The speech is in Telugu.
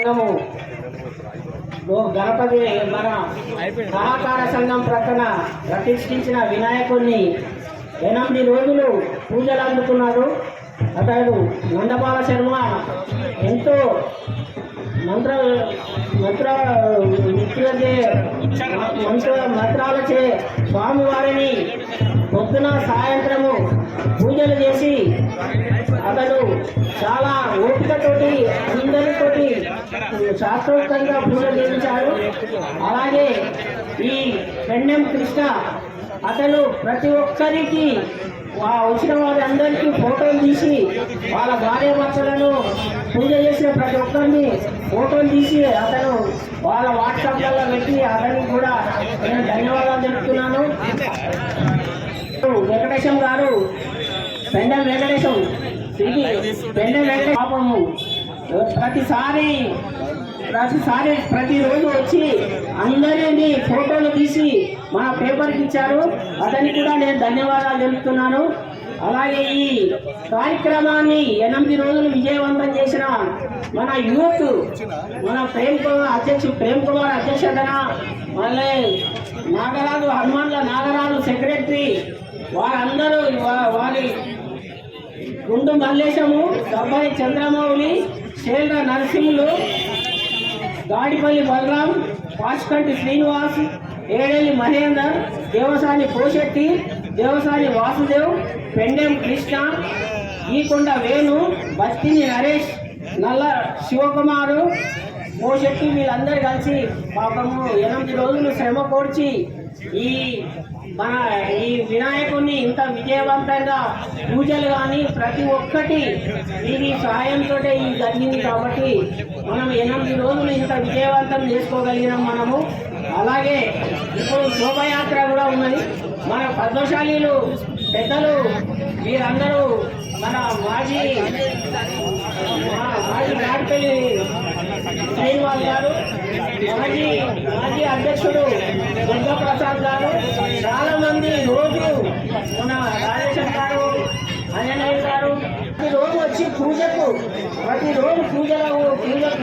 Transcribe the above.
సంఘము ఓ గణపతి మన సహకార సంఘం ప్రక్కన ప్రతిష్ఠించిన వినాయకుడిని ఎనిమిది రోజులు పూజలు అందుకున్నాడు అతడు నందబాల శర్మ ఎంతో మంత్ర మంత్ర మిత్రులచే మంత్ర మంత్రాలచే స్వామివారిని పొద్దున సాయంత్రము శాస్త్రోక్తంగా పూజ చేయించారు. అలాగే ఈ పెండెం కృష్ణ అతను ప్రతి ఒక్కరికి వచ్చిన వారందరికీ ఫోటోలు తీసి వాళ్ళ భార్య భర్తలను పూజ చేసిన ప్రతి ఒక్కరిని ఫోటోలు తీసి అతను వాళ్ళ వాట్సాప్లలో పెట్టి అతనికి కూడా నేను ధన్యవాదాలు తెలుపుతున్నాను. వెంకటేశం గారు పెండెం వెంకటేశం ఇది పెండం వెంకటేశం పాపము. ప్రతిసారి ప్రతిసారి ప్రతిరోజు వచ్చి అందరినీ ఫోటోలు తీసి మన పేపర్కి ఇచ్చారు. అతనికి కూడా నేను ధన్యవాదాలు తెలుపుతున్నాను. అలాగే ఈ కార్యక్రమాన్ని ఎనిమిది రోజులు విజయవంతం చేసిన మన యూత్ మన ప్రేమ్ కుమార్ అధ్యక్షుడు ప్రేమ్ కుమార్ అధ్యక్షతన మళ్ళీ నాగరాజు హనుమాన్ల నాగరాజు సెక్రటరీ వారందరూ వారి గుండు మల్లేశము సబ్బాయి చంద్రమౌళి శేల్ర నరసింహులు గాడిపల్లి బలరాం పాచికంటి శ్రీనివాస్ ఏడేలి మహేందర్ దేవసాని కోశెట్టి దేవసాని వాసుదేవ్ పెండెం కృష్ణ ఈకొండ వేణు బత్తిని నరేష్ నల్ల శివకుమారు కోశెట్టి వీళ్ళందరూ కలిసి పాపము ఎనిమిది రోజులు శ్రమ కోర్చి ఈ మన ఈ వినాయకుడిని ఇంత విజయవంతంగా పూజలు కానీ ప్రతి ఒక్కటి ఇది సహాయంతో ఈ జరిగింది కాబట్టి మనం ఎనిమిది రోజులు ఇంత విజయవంతం చేసుకోగలిగినాం మనము. అలాగే ఇప్పుడు శోభయాత్ర కూడా ఉన్నది. మన పద్మశాలీలు పెద్దలు మీరందరూ మన మాజీ మాజీ నాటిపల్లి శ్రీనివాస్ గారు మాజీ మాజీ అధ్యక్షుడు దుర్గాప్రసాద్ గారు చాలా మంది రోజు మన రాజేశ్వర గారు అంజనేయ గారు రోజు వచ్చి పూజకు ప్రతిరోజు పూజలకు పూజ